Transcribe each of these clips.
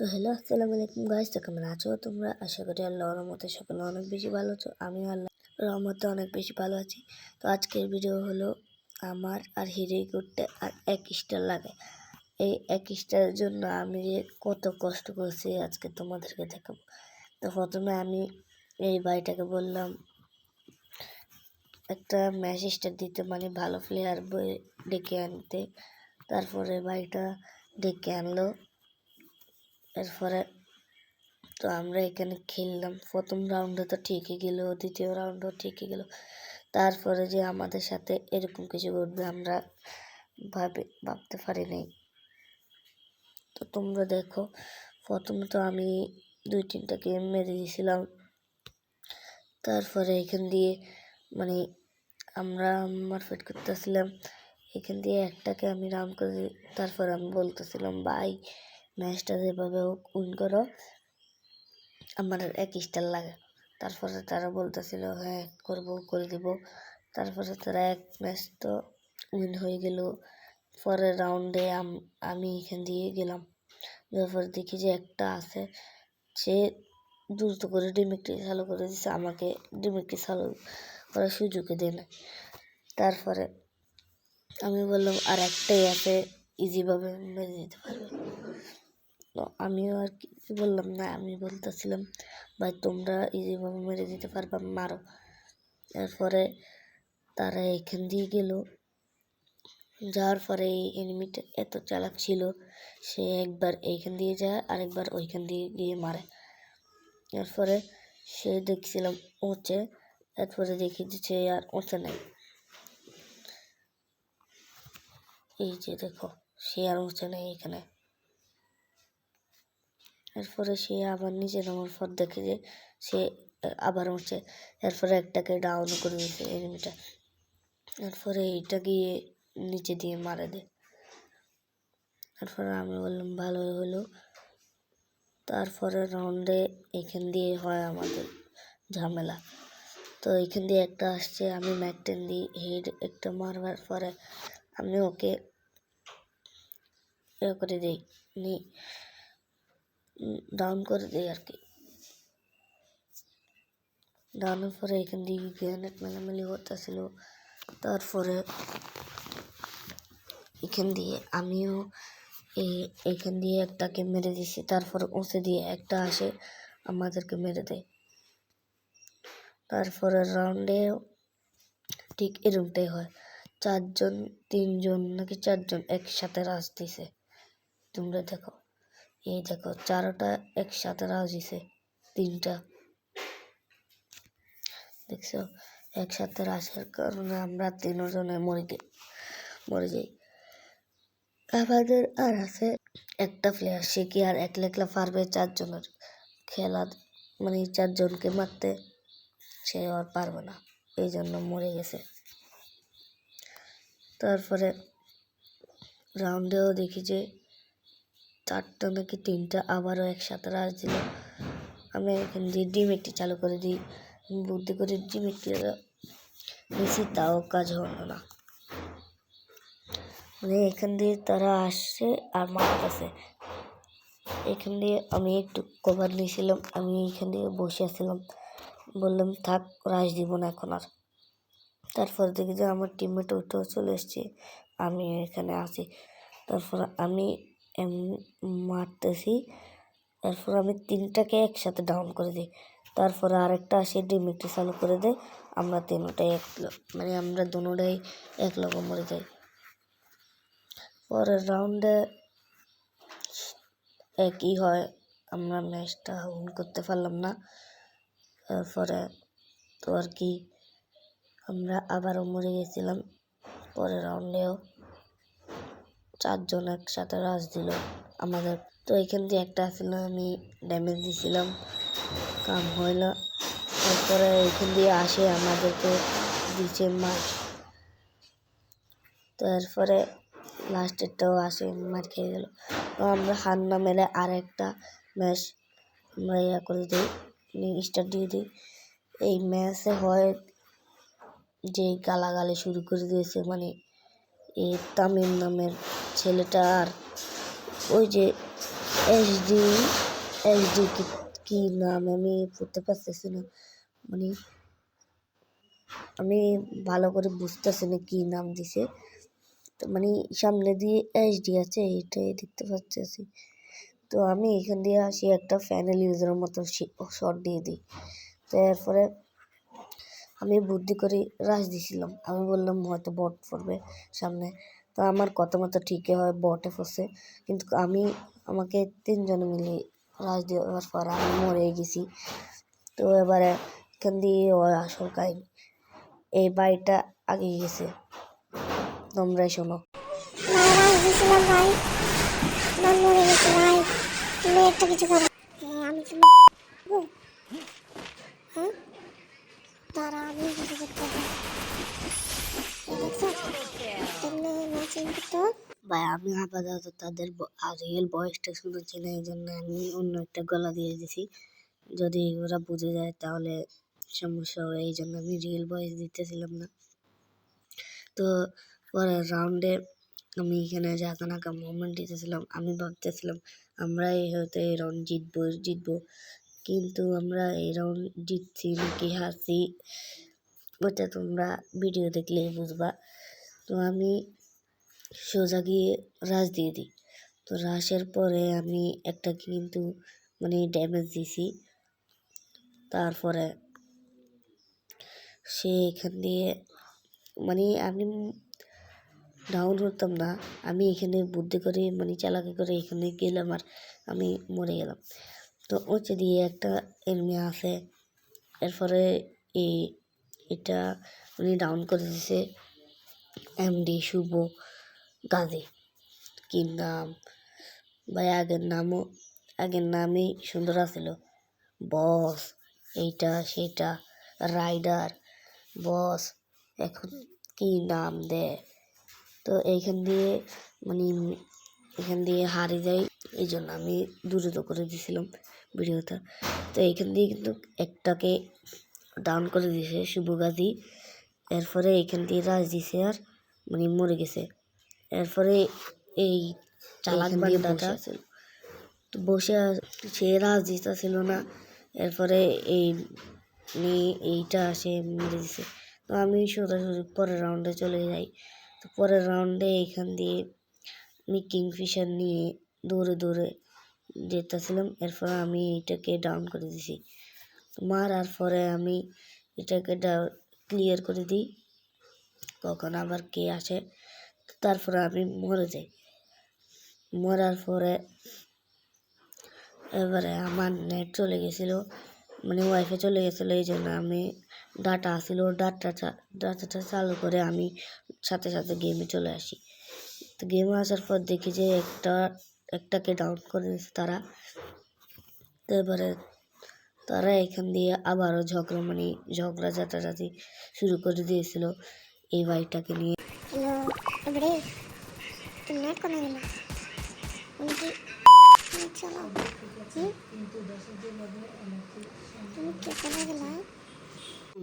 তো হ্যালো, আসসালামু আলাইকুম গাইস তো কেমন আছো তোমরা? আশা করি আল্লাহর রহমতে সকলে অনেক বেশি ভালো আছো, আমিও আল্লাহ রহমতে অনেক বেশি ভালো আছি। তো আজকের ভিডিও হলো আমার আর হিরোই করতে আর এক স্টার লাগে। এই এক স্টারের জন্য আমি যে কত কষ্ট করছি আজকে তোমাদেরকে দেখাবো। তো প্রথমে আমি এই বাড়িটাকে বললাম, একটা ম্যাচ স্টার দিতে মানে ভালো প্লেয়ার ডেকে আনতে। তারপরে বাড়িটা ডেকে আনলো। এরপরে তো আমরা এখানে খেললাম। প্রথম রাউন্ডে তো ঠিকই গেল, দ্বিতীয় রাউন্ডও ঠিকই গেল। তারপরে যে আমাদের সাথে এরকম কিছু ঘটবে আমরা ভাবে, ভাবতে পারি নাই। তো তোমরা দেখো, প্রথমে তো আমি দুই তিনটা গেম মেরে দিয়েছিলাম তারপরে এখান দিয়ে মানে আমরা মারফেট করতেছিলাম। এখান দিয়ে একটাকে আমি রাউন্ড করে তারপর আমি বলতেছিলাম, ভাই ম্যাচটা যেভাবে হোক উইন করো, আমার এক স্টার লাগে। তারপরে তারা বলতেছিল হ্যাঁ করব, করে দিব। তারপরে তারা এক ম্যাচ তো উইন হয়ে গেল। পরের রাউন্ডে আমি এখান দিয়ে গেলাম। তারপর দেখি যে একটা আছে, সে দ্রুত করে ডিমিকটি চালু করে দিচ্ছে আমাকে ডিমিকটি চালু করার সুযোগে দেয় না তারপরে আমি বললাম, আর একটাই আছে ইজিভাবে মেরে দিতে পারবে। আমিও আর কিছু বললাম না, আমি বলতেছিলাম, ভাই, তোমরা ইজিভাবে মেরে দিতে পারবা, মারো। এরপরে তারা এখান দিয়ে গেল। যাওয়ার পরে এই এনিমিটা এত চালাক ছিল, সে একবার এইখান দিয়ে যায়, আরেকবার ওইখান দিয়ে গিয়ে মারে। এরপরে সে দেখছিলাম ওচে, এরপরে দেখি যে সে আর ওচে নাই। এই যে দেখো, সে আর উঁচে নেই এখানে। এরপরে সে আবার নিচে নামার পর দেখে যে সে আবার উঠছে। এরপরে একটাকে ডাউন করে দিয়েছে এনিমিটা এরপরে এইটা গিয়ে নিচে দিয়ে মারে দেয় তারপরে আমি বললাম ভালো হলো। তারপরে রাউন্ডে এখান দিয়ে হয় আমাদের ঝামেলা। তো এখান দিয়ে একটা আসছে, আমি ম্যাকটেন দিই, হেড একটা মারবার পরে আমি ওকে করে দিই নি ডাউন করে দিই আর কি ডাউনের পরে এখান দিয়ে গ্রেনেড মেলামেলি করতেছিল তারপরে এখান দিয়ে আমিও এই এখান দিয়ে একটাকে মেরে দিছি, তারপর উঁচে দিয়ে একটা আসে আমাদেরকে মেরে দেয়। তারপরে রাউন্ডে ঠিক এরকমটাই হয়। চারজন, তিনজন, নাকি চারজন একসাথে রাজ দিছে। তোমরা দেখো। এই দেখো, চারোটা একসাথে রাজ দিছে তিনটা। দেখছ? একসাথে রাসার কারণে আমরা তিনজনে মরে যাই মরে যাই। আমাদের আর আছে একটা প্লেয়ার সে কি আর একলা একলা পারবে চারজনের খেলা মানে চারজনকে মারতে, সে আর পারবে না, এই জন্য মরে গেছে। তারপরে রাউন্ডেও দেখি যে চারটা নাকি তিনটা আবারও একসাথে রাজ দিল। আমি এখান দিয়ে ডিম একটি চালু করে দিই। বুদ্ধি করে ডিম একটি বেশি তাও কাজ হলো না। মানে এখান দিয়ে তারা আসছে আর মারতেছে। এখান দিয়ে আমি একটু কভার নিয়েছিলাম, আমি এখান দিয়ে বসে আসছিলাম বললাম, থাক, রাশ দিব না এখন আর। তারপর দেখি যে আমার টিমমেট ওইটাও চলে এসছে আমি এখানে আছি। তারপর আমি মারতেছি। তারপর আমি তিনটাকে একসাথে ডাউন করে দিই। তারপরে আরেকটা আসে ডিমিটটি চালু করে দেয়। আমরা তিনটাই এক মানে আমরা দুটাই এক লগে মরে যাই। পরের রাউন্ডে একই হয়। আমরা ম্যাচটা উইন করতে পারলাম না। তারপরে তো আর কি, আমরা আবারও মরে গেছিলাম। পরের রাউন্ডেও চারজন একসাথে রাজ দিল আমাদের। তো এখান দিয়ে একটা আসলে আমি ড্যামেজ দিছিলাম, কাম হইল। তারপরে এখান দিয়ে আসে আমাদেরকে দিচ্ছে মার। তো এরপরে লাস্টেরটাও আসে, মার খেয়ে গেল। তো আমরা হার না মেরে আর একটা ম্যাচ আমরা ইয়া করে দিই স্টার্ট দিয়ে দিই। এই ম্যাচে হয় যে গালাগালি শুরু করে দিয়েছে মানে এই তামিম নামের ছেলেটা আর ওই যে এইচডি এইচডি কি নাম আমি পড়তে পারতেছি না। মানে আমি ভালো করে বুঝতেছি না কী নাম দিছে। তো মানে সামনে দিয়ে এইচডি আছে, এটাই দেখতে পাচ্ছি তো আমি এখান দিয়ে আসি একটা ফ্যানেল ইউজারের মতো শর্ট দিয়ে দিই। তো এরপরে আমি বুদ্ধি করে রাশ দিছিলাম আমি বললাম হয়তো বট পড়বে সামনে তো আমার কথা মতো ঠিকই হয় বটে ফসে কিন্তু আমি আমাকে তিনজনে মিলে রাশ দেওয়ার পর আমি মরে গেছি তো এবারে এখান দিয়ে ও আসল কাহিনী এই বাড়িটা আগে গেছে তোমরাই শোনো ভাই মরে গেছে কিছু করো আপাতত তাদের রিয়েল বয়সটা শুনেছি না এই জন্য আমি অন্য একটা গলা দিয়ে দিছি। যদি ওরা বুঝে যায় তাহলে সমস্যা হবে, এই জন্য আমি রিয়েল বয়স দিতেছিলাম না। তো পরের রাউন্ডে আমি এখানে যাকা নাকা মোমেন্ট দিতেছিলাম। আমি ভাবতেছিলাম আমরাই হয়তো এই রাউন্ড জিতবো জিতবো। কিন্তু আমরা এই রাউন্ড জিতছি নাকি হারছি, ওটা তোমরা ভিডিও দেখলেই বুঝবা। তো আমি সোজা গিয়ে রাশ দিয়ে দিই। তো রাশের পরে আমি একটা কিন্তু মানে ড্যামেজ দিছি। তারপরে সে এখান দিয়ে মানে আমি ডাউন হতাম না। আমি এখানে বুদ্ধি করে মানে চালাকি করে এখানে গেলাম আর আমি মরে গেলাম। তো ওচে দিয়ে একটা এনিমি আছে। এরপরে এই, এটা উনি ডাউন করে দিছে। এমডি শুভ। গাজী কি নাম ভাই আগের নামও, আগের নামই সুন্দর আছিল। বস, এইটা, সেটা, রাইডার, বস, এখন কি নাম দেয় তো এইখান দিয়ে মানে এখান দিয়ে হারে যাই এই জন্য আমি দ্রুত করে দিয়েছিলাম ভিডিওটা। তো এইখান দিয়ে কিন্তু একটাকে ডাউন করে দিয়েছে শুভ গাজী। এরপরে এইখান দিয়ে রাজ দিছে আর মানে মরে গেছে। এরপরে এই চালাক বান্দাটা তো বসে সে রাজ দিতেছিল না। এরপরে এই নিয়ে এইটা সে মেরে দিছে। তো আমি সোজাসুজি পরের রাউন্ডে চলে যাই। তো পরের রাউন্ডে এখান দিয়ে আমি কিংফিশার নিয়ে দৌড়ে দৌড়ে যেতেছিলাম। এরপর আমি এইটাকে ডাউন করে দিছি। মারার পরে আমি এটাকে ক্লিয়ার করে দিই। কখন আবার কে আসে তারপরে আমি মরে যাই। মরার পরে এবারে আমার নেট চলে গেছিল মানে ওয়াইফাই চলে গেছিল, এই জন্য আমি ডাটা আসিল ডাটাটা ডাটাটা চালু করে আমি সাথে সাথে গেমে চলে আসি। তো গেমে আসার পর দেখি যে একটা, একটাকে ডাউন করে দিয়েছে তারা। এবারে তারা এখান দিয়ে আবারও ঝগড়া মানে ঝগড়া জাতাজাতি শুরু করে দিয়েছিল এই বাড়িটাকে নিয়ে। কি নেট চালাও হুম? তুমি কে কোনে গেলা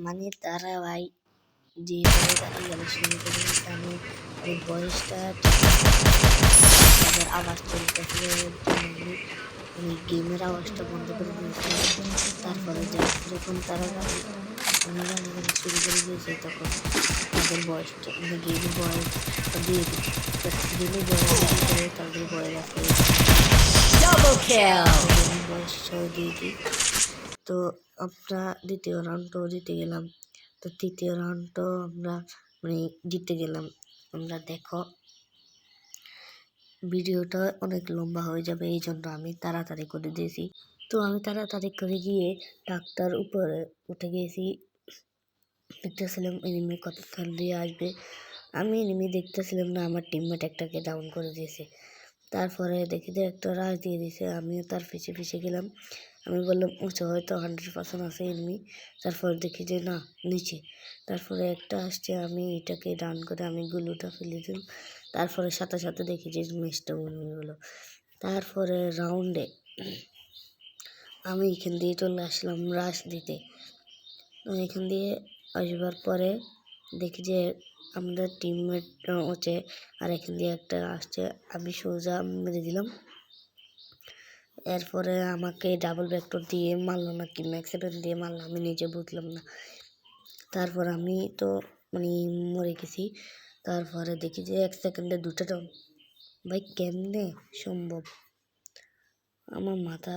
মানে তারা ভাই যে দিয়েছে, আওয়াজ আমি গেমের আওয়াজটা বন্ধ করে দিয়েছিলাম তারপরে যখন তারা শুরু করে দিয়েছে তখন তাদের বয়সটা মানে গেমের বয়স তো আমরা দ্বিতীয় রাউন্ডটাও জিতে গেলাম। তো তৃতীয় রাউন্ডটাও আমরা মানে জিতে গেলাম। আমরা দেখো, ভিডিওটা অনেক লম্বা হয়ে যাবে এই জন্য আমি তাড়াতাড়ি করে দিয়েছি। তো আমি তাড়াতাড়ি করে গিয়ে ডাক্তার উপরে উঠে গিয়েছি দেখতেছিলাম এনিমি কতক্ষণ দিয়ে আসবে। আমি এনিমি দেখতেছিলাম না, আমার টিমমেট একটাকে ডাউন করে দিয়েছে। তারপরে দেখি যে একটা রাশ দিয়ে দিয়েছে, আমিও তার পিছে পিছে গেলাম। আমি বললাম, উঁচু হয়তো হান্ড্রেড পার্সেন্ট আছে এনিমি। তারপর দেখি যে, না, নিচে। তারপরে একটা আসছে, আমি এটাকে ডাউন করে আমি গুলোটা ফেলে দিলাম। তারপরে সাথে সাথে দেখি যে ম্যাচটা উইন হলো তারপরে রাউন্ডে আমি এখান দিয়ে চলে আসলাম রাশ দিতে। এখান দিয়ে আসবার পরে দেখি যে আমাদের টিমমেট হচ্ছে আর এখান দিয়ে একটা আসছে। আমি সোজা মেরে দিলাম। এরপরে আমাকে ডাবল ভেক্টর দিয়ে মারলো না কি ম্যাক্স সেভেন দিয়ে মারলো, আমি নিজে বুঝলাম না। তারপর আমি তো মানে মরে গেছি। তারপরে দেখি যে এক সেকেন্ডে দুটো ডাউন ভাই, কেমনে সম্ভব? আমার মাথা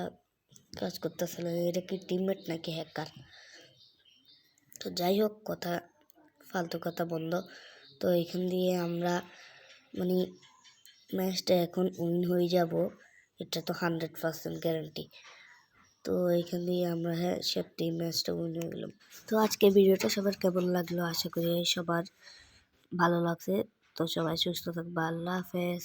কাজ করতেছিল। এটা কি টিমমেট নাকি হ্যাকার তো যাই হোক, কথা ফালতু কথা বন্ধ তো এখান দিয়ে আমরা মানে ম্যাচটা এখন উইন হয়ে যাব, এটা তো হান্ড্রেড পার্সেন্ট গ্যারান্টি তো এখান দিয়ে আমরা হ্যাঁ সেফটি ম্যাচটা উইন হয়ে গেলাম। তো আজকে ভিডিওটা সবার কেমন লাগল? আশা করি সবার ভালো লাগছে। তো সবাই সুস্থ থাকবে। আল্লাহ হাফেজ।